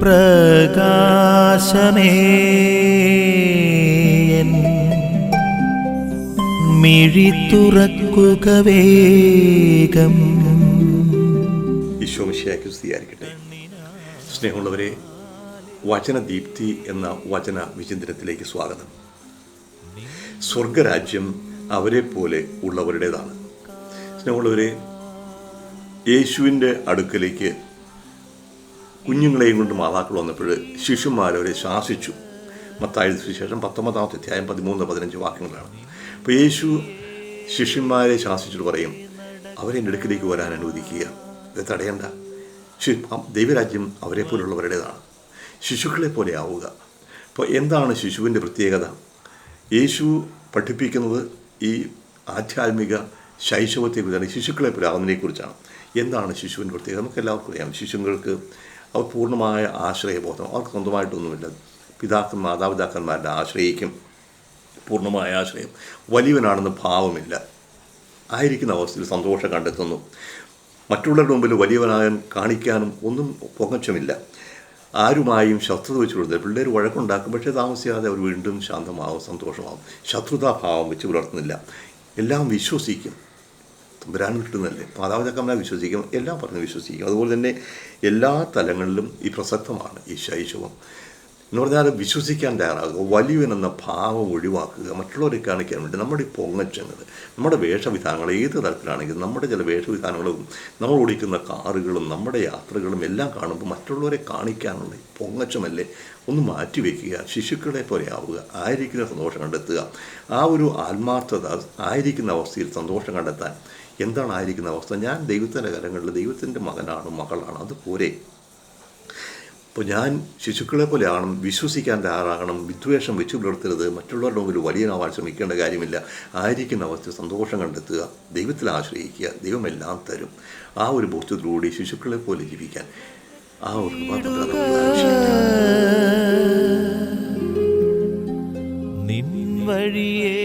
പ്രകാശമേ. മിഴി തുറക്കുക വേഗം. ഈശോമിശിയാക്കി സ്നേഹമുള്ളവരെ വചനദീപ്തി എന്ന വചന വിചിന്തനത്തിലേക്ക് സ്വാഗതം. സ്വർഗരാജ്യം അവരെ പോലെ ഉള്ളവരുടേതാണ്. സ്നേഹമുള്ളവരെ യേശുവിന്റെ അടുക്കലേക്ക് കുഞ്ഞുങ്ങളെയും കൊണ്ട് മാതാക്കൾ വന്നപ്പോൾ ശിശുമാരവരെ ശാസിച്ചു. മത്തായ സുവിശേഷം പത്തൊമ്പതാമത്തെ അധ്യായം പതിമൂന്ന് പതിനഞ്ച് വാക്യങ്ങളാണ്. അപ്പോൾ യേശു ശിഷ്യന്മാരെ ശാസിച്ചിട്ട് പറയും അവരെ എന്റെ അടുക്കിലേക്ക് വരാൻ അനുവദിക്കുക. ഇത് തടയണ്ട. ദൈവരാജ്യം അവരെ പോലുള്ളവരുടേതാണ് ശിശുക്കളെ പോലെ ആവുക. അപ്പോൾ എന്താണ് ശിശുവിന്റെ പ്രത്യേകത? യേശു പഠിപ്പിക്കുന്നത് ഈ ആധ്യാത്മിക ശൈശവത്തെക്കുറിച്ചാണ് ശിശുക്കളെ പോലെ ആവുന്നതിനെക്കുറിച്ചാണ്. എന്താണ് ശിശുവിന്റെ പ്രത്യേകത? നമുക്ക് എല്ലാവർക്കും അറിയാം. ശിശുക്കൾക്ക് അവർ പൂർണമായ ആശ്രയബോധം. അവർക്ക് സ്വന്തമായിട്ടൊന്നുമില്ല. പിതാക്കൻ മാതാപിതാക്കന്മാരുടെ ആശ്രയിക്കും. പൂർണമായ ആശ്രയം. വലിയവനാണെന്ന് ഭാവമില്ല. ആയിരിക്കുന്ന അവസ്ഥയിൽ സന്തോഷം കണ്ടെത്തുന്നു. മറ്റുള്ളവരുടെ മുമ്പിൽ വലിയവനാകാൻ കാണിക്കാനും ഒന്നും പൊങ്ങച്ചമില്ല. ആരുമായും ശത്രുത വെച്ച് കൊടുത്തില്ല പിള്ളേർ വഴക്കുണ്ടാക്കും പക്ഷേ താമസിയാതെ അവർ വീണ്ടും ശാന്തമാവും സന്തോഷമാവും. ശത്രുതാഭാവം വെച്ച് പുലർത്തുന്നില്ല. എല്ലാം വിശ്വസിക്കും. തമ്പുരാൻ കിട്ടുന്നല്ലേ മാതാപിതാക്കന്മാരെ വിശ്വസിക്കും എല്ലാം പറഞ്ഞ് വിശ്വസിക്കും. അതുപോലെ തന്നെ എല്ലാ തലങ്ങളിലും ഈ പ്രസക്തമാണ് ഈ ശൈശവം. എന്ന് പറഞ്ഞാൽ വിശ്വസിക്കാൻ തയ്യാറാകുക വലിയവൻ എന്ന ഭാവം ഒഴിവാക്കുക മറ്റുള്ളവരെ കാണിക്കാൻ വേണ്ടി നമ്മുടെ ഈ പൊങ്ങച്ചങ്ങൾ നമ്മുടെ വേഷവിധാനങ്ങൾ ഏത് തരത്തിലാണെങ്കിലും നമ്മുടെ ചില വേഷവിധാനങ്ങളും നമ്മൾ ഓടിക്കുന്ന കാറുകളും നമ്മുടെ യാത്രകളും എല്ലാം കാണുമ്പോൾ മറ്റുള്ളവരെ കാണിക്കാനുള്ള പൊങ്ങച്ചമല്ലേ ഒന്ന് മാറ്റിവെക്കുക ശിശുക്കളെ പോലെ ആവുക ആയിരിക്കുന്ന സന്തോഷം കണ്ടെത്തുക. ആ ഒരു ആത്മാർത്ഥത ആയിരിക്കുന്ന അവസ്ഥയിൽ സന്തോഷം കണ്ടെത്താൻ എന്താണ് ആയിരിക്കുന്ന അവസ്ഥ? ഞാൻ ദൈവത്തിന്റെ കരങ്ങളിൽ ദൈവത്തിന്റെ മകനാണ് മകളാണ് അതുപോലെ അപ്പോൾ ഞാൻ ശിശുക്കളെ പോലെ ആകണം വിശ്വസിക്കാൻ തയ്യാറാകണം വിദ്വേഷം വെച്ചു പുലർത്തരുത് മറ്റുള്ളവരുടെ മുമ്പിൽ വലിയനാവാൻ ശ്രമിക്കേണ്ട കാര്യമില്ല. ആയിരിക്കുന്ന അവസ്ഥ സന്തോഷം കണ്ടെത്തുക ദൈവത്തിൽ ആശ്രയിക്കുക ദൈവമെല്ലാം തരും. ആ ഒരു ബോധ്യത്തിലൂടെ ശിശുക്കളെ പോലെ ജീവിക്കാൻ ആ ഒരു. നിൻ വഴിയേ